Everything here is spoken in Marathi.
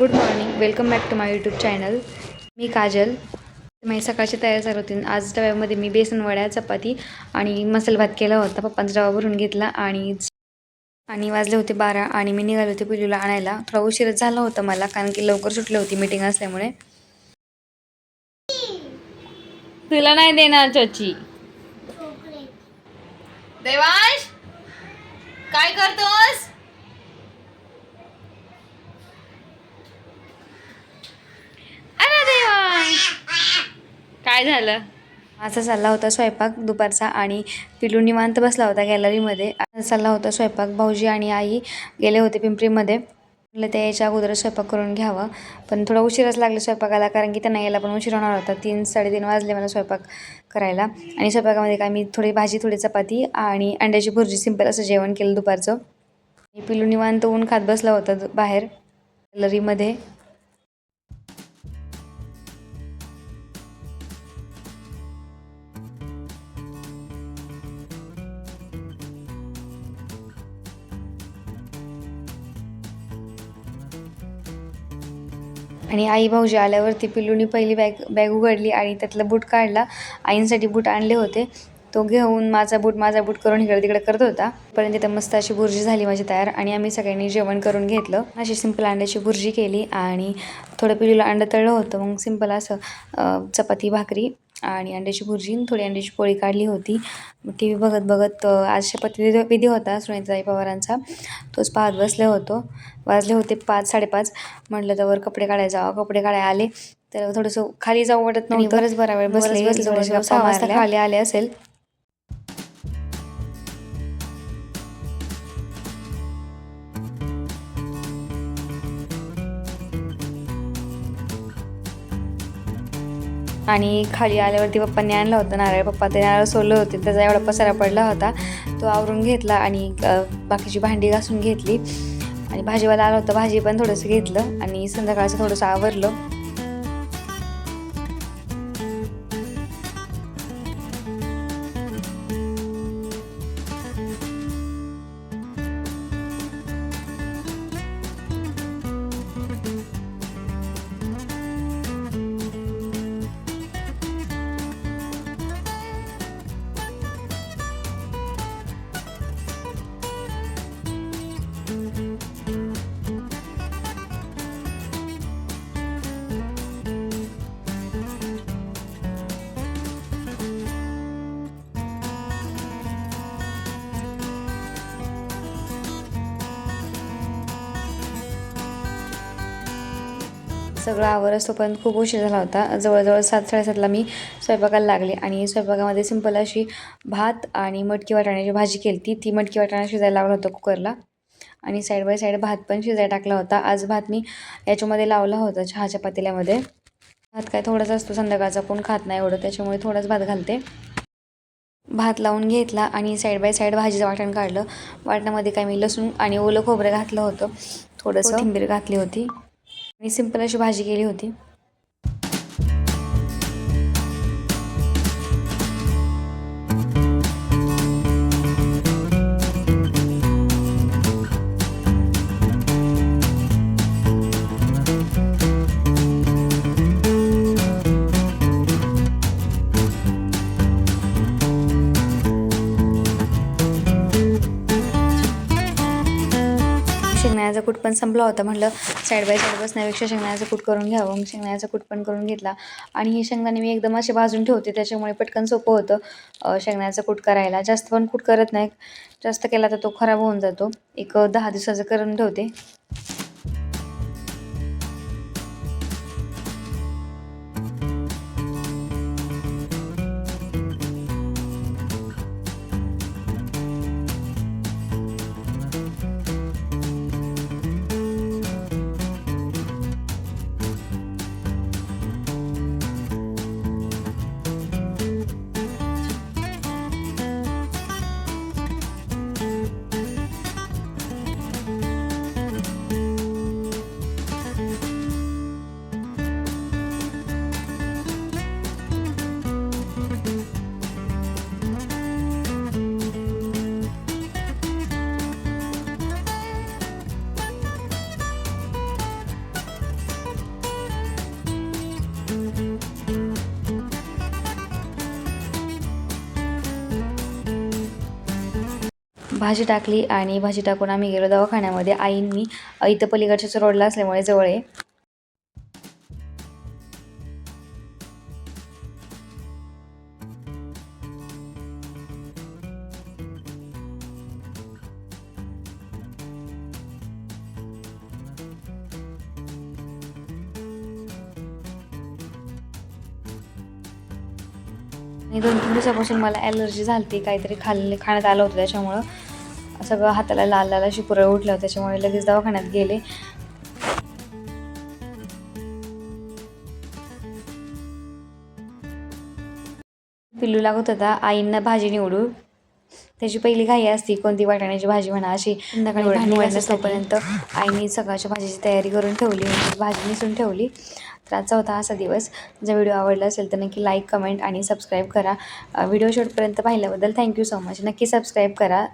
Good morning. Welcome back to my YouTube channel. मी काजल. माझी सकाळची तयारी चालू होती. आज डब्यामध्ये मी बेसन वड्या चपाती आणि मसाला भात केला होता. पप्पांचा डबा भरून घेतला आणि आणि वाजले होते बारा आणि मी निघाले होते पिलूला आणायला. थोडा उशीरच झाला होता मला कारण की लवकर सुटली होती मीटिंग असल्यामुळे. तुला नाही देणार चची. देवांश काय करतोस अरे देवांश काय झालं? माझा चालला होता स्वयंपाक दुपारचा आणि पिलू निवांत बसला होता गॅलरीमध्ये. चालला होता स्वयंपाक. भाऊजी आणि आई गेले होते पिंपरीमध्ये. म्हटलं त्या याच्या अगोदर स्वयंपाक करून घ्यावा. पण थोडा उशीरच लागला स्वयंपाकाला कारण की त्यांना यायला पण उशीर होणार होता. तीन साडेतीन वाजले मला स्वयंपाक करायला. आणि स्वयंपाकामध्ये काय मी थोडी भाजी थोडी चपाती आणि अंड्याची भुर्जी सिंपल असं जेवण केलं दुपारचं. पिलू निवांत ऊन खात बसला होता दु- बाहेर गॅलरीमध्ये. आणि आई भाऊजी आल्यावरती पिल्लूनी पहिली बॅग बॅग उघडली आणि त्यातला बूट काढला. आईंसाठी बूट आणले होते. तो घेऊन माझा बूट माझा बूट करून इकडे तिकडे करत होता. पर्यंत तिथं मस्त अशी बुर्जी झाली माझी तयार आणि आम्ही सगळ्यांनी जेवण करून घेतलं. अशी सिंपल अंड्याची बुर्जी केली आणि थोडं पिल्लूला अंडं तळलं होतं. मग सिंपल असं चपाती भाकरी आणि अंड्याची भुर्जी थोडी अंड्याची पोळी काढली होती. टी व्ही बघत बघत आज शपथविधी विधी होता सुनीताई पवारांचा. तोच पाहत बसले होतो. वाजले होते पाच साडेपाच. म्हटलं तर वर कपडे काढायला जावं. कपडे काढायला आले तर थोडंसं खाली जाऊ वाटत नव्हतं. बरंच बरा वेळ बसले बसले, थोडेसे वाजता. खाली आले असेल. आणि खाली आल्यावरती पप्पांनी आणला होता नारळ. पप्पा ते नारळ सोलले होते त्याचा एवढा पसारा पडला होता. तो आवरून घेतला आणि बाकीची भांडी घासून घेतली. आणि भाजीवाला आलं होतं भाजी पण थोडंसं घेतलं आणि संध्याकाळचं थोडंसं आवरलं. सगळं आवरस तोपर्यंत खूप उशीर झाला होता. जवळजवळ सात साडेसातला मी स्वयंपाकाला लागले आणि स्वयंपाकामध्ये सिंपल अशी भात आणि मटकी वाटाण्याची भाजी केली ती ती मटकी वाटाणा शिजायला लावला होता कुकरला. आणि साईड बाय साईड भात पण शिजायला टाकला होता. आज भात मी याच्यामध्ये लावला होता चहाच्या पातेल्यामध्ये भात काय थोडाच असतो संध्याकाळचा कोण खात नाही एवढं त्याच्यामुळे थोडाच भात घालते. भात लावून घेतला आणि साईड बाय साईड भाजीचं वाटण काढलं. वाटणामध्ये काय मी लसूण आणि ओलं खोबरं घातलं होतं. थोडंसं कोथिंबीर घातली होती. मी सिंपल अशी भाजी केली होती. शेंगण्याचा कूट पण संपला होता. म्हटलं साईड बाय साईड बसण्यापेक्षा शेंगण्याचं कूट करून घ्यावं. मग शेंगण्याचं कूट पण करून घेतला. आणि हे शेंगदाणे मी एकदम असे भाजून ठेवते. त्याच्यामुळे पटकन सोपं होतं शेंगण्याचं कूट करायला. जास्त पण कूट करत नाही. जास्त केला तर तो खराब होऊन जातो. एक दहा दिवसाचं करून ठेवते. भाजी टाकली आणि भाजी टाकून आम्ही गेलो दवाखान्यामध्ये. आईंनी इथं पलीकडच्याच रोडला असल्यामुळे जवळ आहे. आणि दोन तीन दिवसापासून मला ॲलर्जी झाली काहीतरी खाल्ले खाण्यात आलं होतं त्याच्यामुळं. सगळं हाताला लाल लाल अशी पुरळ उठलं होतं त्याच्यामुळे लगेच दवाखान्यात गेले. पिल्लू लागत होता आईंना भाजी निवडू. त्याची पहिली घाई असती कोणती वाटाण्याची भाजी म्हणा अशी तोपर्यंत आईने सकाळच्या भाजीची तयारी करून ठेवली भाजी निसून ठेवली. तर आजचा होता असा दिवस. जर व्हिडिओ आवडला असेल तर नक्की लाईक कमेंट आणि सबस्क्राईब करा. व्हिडिओ शेवटपर्यंत पाहिल्याबद्दल थँक्यू सो मच नक्की सबस्क्राईब करा.